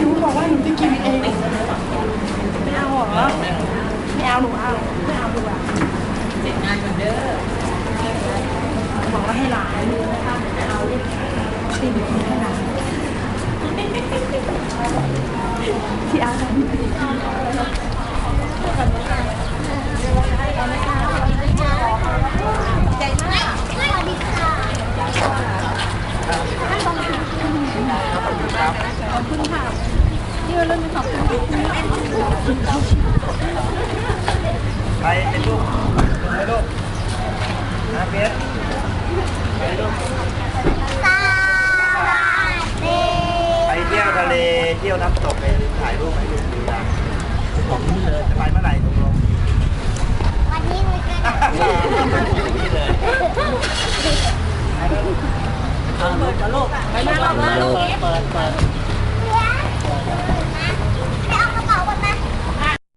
หนูบอกว่าหนูจะกินเองไม่เอาหรอไม่เอาหนูเอาไม่เอาดูอะเสร็จงานก่เด้อบอกว่าให้หลานไม่เอาตีบกินขนาดที่เอาทำ ขอบคุณค่ะยืนเรื่องขอบคุณใครเป็นลูกใครลูกนะเบสใครลูกสวัสดีไปเที่ยวทะเล เที่ยวน้ำตกไปถ่ายรูปให้ลูกดูนะผมนี่เลยจะไปเมื่อไหร่ตกลง วันนี้มีกระดาษ นี่เลย เปิดกับลูกไปมาลูกเปิดเปิด